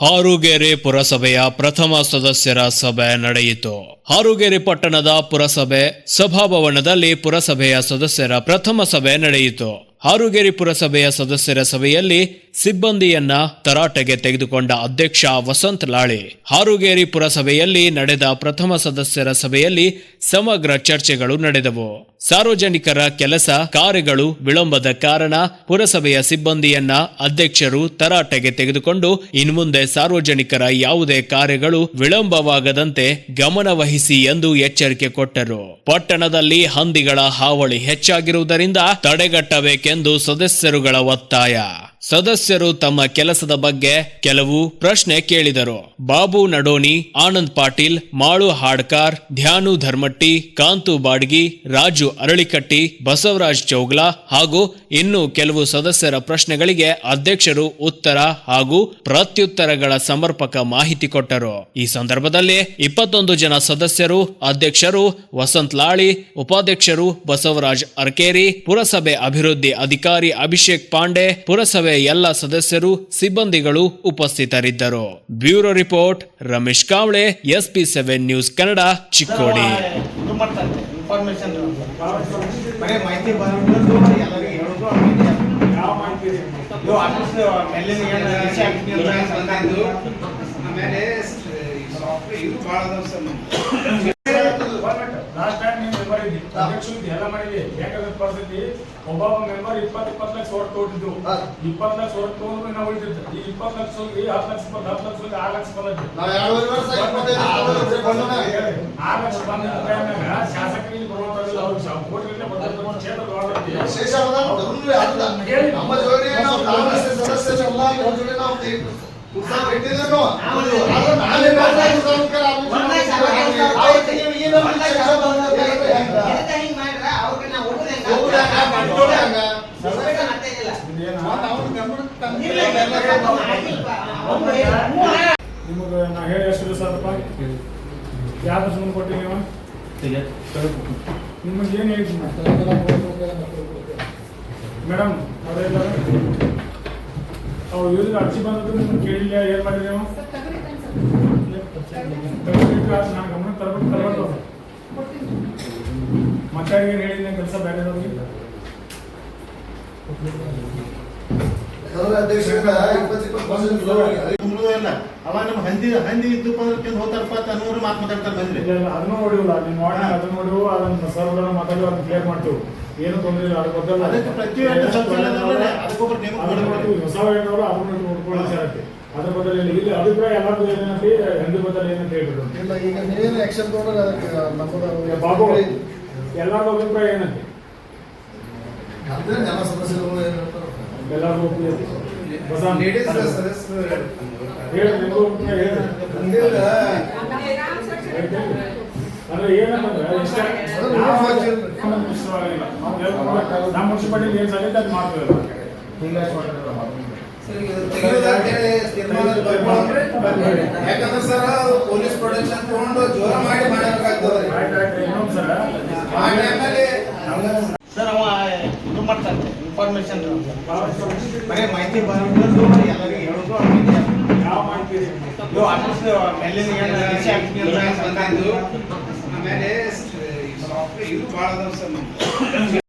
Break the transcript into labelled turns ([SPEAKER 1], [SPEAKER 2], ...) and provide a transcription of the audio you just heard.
[SPEAKER 1] ಹಾರುಗೆರೆ ಪುರಸಭೆಯ ಪ್ರಥಮ ಸದಸ್ಯರ ಸಭೆ ನಡೆಯಿತು. ಹಾರುಗೆರೆ ಪಟ್ಟಣದ ಪುರಸಭೆ, ಸಭಾಭವನದಲ್ಲಿ ಪುರಸಭೆಯ ಸದಸ್ಯರ ಪ್ರಥಮ ಸಭೆ ನಡೆಯಿತು. ಹಾರುಗೆರೆ ಪುರಸಭೆಯ ಸದಸ್ಯರ ಸಭೆಯಲ್ಲಿ ಸಿಬ್ಬಂದಿಯನ್ನ ತರಾಟೆಗೆ ತೆಗೆದುಕೊಂಡ ಅಧ್ಯಕ್ಷ ವಸಂತ್ ಲಾಳೆ, ಹಾರುಗೇರಿ ಪುರಸಭೆಯಲ್ಲಿ ನಡೆದ ಪ್ರಥಮ ಸದಸ್ಯರ ಸಭೆಯಲ್ಲಿ ಸಮಗ್ರ ಚರ್ಚೆಗಳು ನಡೆದವು. ಸಾರ್ವಜನಿಕರ ಕೆಲಸ, ಕಾರ್ಯಗಳು ವಿಳಂಬದ ಕಾರಣ ಪುರಸಭೆಯ ಸಿಬ್ಬಂದಿಯನ್ನ ಅಧ್ಯಕ್ಷರು ತರಾಟೆಗೆ ತೆಗೆದುಕೊಂಡು ಇನ್ಮುಂದೆ ಸಾರ್ವಜನಿಕರ ಯಾವುದೇ ಕಾರ್ಯಗಳು ವಿಳಂಬವಾಗದಂತೆ ಗಮನವಹಿಸಿ ಎಂದು ಎಚ್ಚರಿಕೆ ಕೊಟ್ಟರು. ಪಟ್ಟಣದಲ್ಲಿ ಹಂದಿಗಳ ಹಾವಳಿ ಹೆಚ್ಚಾಗಿರುವುದರಿಂದ ತಡೆಗಟ್ಟಬೇಕೆಂದು ಸದಸ್ಯರುಗಳ ಒತ್ತಾಯ. ಸದಸ್ಯರು ತಮ್ಮ ಕೆಲಸದ ಬಗ್ಗೆ ಕೆಲವು ಪ್ರಶ್ನೆ ಕೇಳಿದರು. ಬಾಬು ನಡೋನಿ ಆನಂದ್ ಪಾಟೀಲ್, ಮಾಳು ಹಾಡ್ಕಾರ್, ಧ್ಯಾನು ಧರ್ಮಟ್ಟಿ, ಕಾಂತು ಬಾಡ್ಗಿ, ರಾಜು ಅರಳಿಕಟ್ಟಿ, ಬಸವರಾಜ್ ಚೌಗ್ಲಾ ಹಾಗೂ ಇನ್ನು ಕೆಲವು ಸದಸ್ಯರ ಪ್ರಶ್ನೆಗಳಿಗೆ ಅಧ್ಯಕ್ಷರು ಉತ್ತರ ಹಾಗೂ ಪ್ರತ್ಯುತ್ತರಗಳ ಸಮರ್ಪಕ ಮಾಹಿತಿ ಕೊಟ್ಟರು. ಈ ಸಂದರ್ಭದಲ್ಲಿ ಇಪ್ಪತ್ತೊಂದು ಜನ ಸದಸ್ಯರು, ಅಧ್ಯಕ್ಷರು, ವಸಂತ್ ಲಾಳಿ, ಉಪಾಧ್ಯಕ್ಷರು ಬಸವರಾಜ್ ಅರ್ಕೇರಿ, ಪುರಸಭೆ ಅಭಿವೃದ್ಧಿ ಅಧಿಕಾರಿ ಅಭಿಷೇಕ್ ಪಾಂಡೆ, ಪುರಸಭೆ ಎಲ್ಲ ಸದಸ್ಯರು, ಸಿಬ್ಬಂದಿಗಳು ಉಪಸ್ಥಿತರಿದ್ದರು. Bureau report, Ramesh Kavale, SP seven news Kannada, Chikkodi.
[SPEAKER 2] ಆಮೇಲೆ
[SPEAKER 3] ಇದೆ?
[SPEAKER 4] ಭಾಳ
[SPEAKER 3] ಟೈಮ್ ನೀವು ಎಲ್ಲ ಮಾಡಿದ್ವಿ ಯಾಕಂದ್ರೆ ಪರಿಸ್ಥಿತಿ ಒಬ್ಬ ಮೆಂಬರ್ ಇಪ್ಪತ್ತು ಇಪ್ಪತ್ತು ಲಕ್ಷ ಹೊರಗೆ ತಗೊಂಡಿದ್ದು ಇಪ್ಪತ್ತು ಲಕ್ಷ ಹೊರಗೆ ತಗೊಂಡ್ರು ನಾವು ಉಳಿದಿದ್ದು ಈ ಇಪ್ಪತ್ತು ಲಕ್ಷ ಹೋಗಿ ಲಕ್ಷ ಬಂದು ಹತ್ತು ಲಕ್ಷ ಲಕ್ಷ ಬಂದದ್ದು ಲಕ್ಷ ಬಂದಿದ್ದ ಟೈಮ್ನಾಗ ಶಾಸಕರಿಗೆ.
[SPEAKER 5] ಶೇಷ. ನಮ್ಮ ಜೋಡಿ ನಾವು ಕಾಂಗ್ರೆಸ್ ಸದಸ್ಯರೆಲ್ಲ ನಮ್ಮ ಜೋಡಿ ನಾವು ಅವ್ರ
[SPEAKER 3] ನಿಮಗೆ ನಾ ಹೇಳಿ ಎಷ್ಟು ದಿವಸ ಯಾವ ಸುಮ್ಮನೆ ಕೊಟ್ಟಿವಿ ನೀವು ನಿಮಗೆ ಏನು ಹೇಳ್ತೀನಿ ಮೇಡಮ್ ಅವರೆಲ್ಲ ಅವ್ರು ಇವ್ರಿಗೆ ಅರ್ಜಿ ಬಂದದ್ದು ನಿಮ್ಗೆ ಕೇಳಿಲ್ಲ ಏನು ಮಾಡಿರಿ ನೀವು ನಾನು ಗಮನ ತರಬೇಕು ತರಬೇಕು. ಮಕ್ಕಳಿಗೆ ಏನು ಹೇಳಿದ್ದೆ ಕೆಲಸ ಬೇರೆ
[SPEAKER 5] ಇಪ್ಪತ್ತು ಇಪ್ಪತ್ತು ವರ್ಷ
[SPEAKER 2] ತುಂಬ್ರು ಇಲ್ಲ ಅವ ನಮ್ಮ ಹಂದಿ ಹಂದಿ ಇದ್ದಪ್ಪ ಅಂದ್ರೆ ತಿಂದು ಹೋತಾರಪ್ಪ ಅಂತ ಅನ್ನೋರು ಮಾತು ಮಾತಾಡ್ತಾರೆ ಬಂದ್ರೆ.
[SPEAKER 3] ಅದನ್ನು ನೋಡಿವಲ್ಲ ನೀವು ಮಾಡಿ ಅದನ್ನ ನೋಡಿವು ಅದನ್ನ ಸರ್ವರ ಮಾತಾಡಿ ಅದನ್ನ ಕ್ಲಿಯರ್ ಮಾಡ್ತೀವಿ. ಏನು ತೊಂದರೆ ಇಲ್ಲ ಅದ್ರ ಬಗ್ಗೆ
[SPEAKER 2] ಅದಕ್ಕೆ ಪ್ರತಿಯೊಂದು ಶೌಚಾಲಯದಲ್ಲೇ ಅದಕ್ಕೊಬ್ಬರು ನೇಮಕ
[SPEAKER 3] ಅದನ್ನ. ಮಾಡ್ತೀವಿ ಹೊಸ ಅದ್ರ ಬದಲು ಇಲ್ಲಿ ಅಭಿಪ್ರಾಯ ಎಲ್ಲರಿಗೂ ಏನಂತ ಹೆಂದಿ ಬದಲು ಏನಂತ ಹೇಳ್ಬಿಟ್ಟು
[SPEAKER 5] ಇಲ್ಲ ಈಗ ನೀವೇನು ಆಕ್ಷನ್ ತಗೊಂಡ್ರೆ ಅದಕ್ಕೆ ನಮ್ಮದು
[SPEAKER 3] ಬಾಬು ಎಲ್ಲರಿಗೂ ಅಭಿಪ್ರಾಯ ಏನಂತೆ. ಎಲ್ಲರಿಗೂ
[SPEAKER 4] ಲೇಡೀಸ್ ಸದಸ್ಯರು.
[SPEAKER 3] ಅಂದ್ರೆ ಏನಂತಂದ್ರೆ ನಮ್ಮ ಮುನ್ಸಿಪಾಲಿಟಿ ಏನ್ ಅದು ಮಾಡ್ತೀವಿ
[SPEAKER 4] ಯಾಕಂದ್ರೆ ಸರ್ ಪೊಲೀಸ್ ಪ್ರೊಟೆಕ್ಷನ್ ತಗೊಂಡು ಜೋರ ಮಾಡಿ
[SPEAKER 2] ಮಾಡ್ತಾರೆ ಇನ್ಫಾರ್ಮೇಶನ್ ಬರೀ ಮಾಹಿತಿ ಬರೋದು ಎಲ್ಲರಿಗೆ ಹೇಳೋದು
[SPEAKER 3] ಯಾವ ಮಾಹಿತಿ.
[SPEAKER 4] ಆಮೇಲೆ ಇದು ಭಾಳ.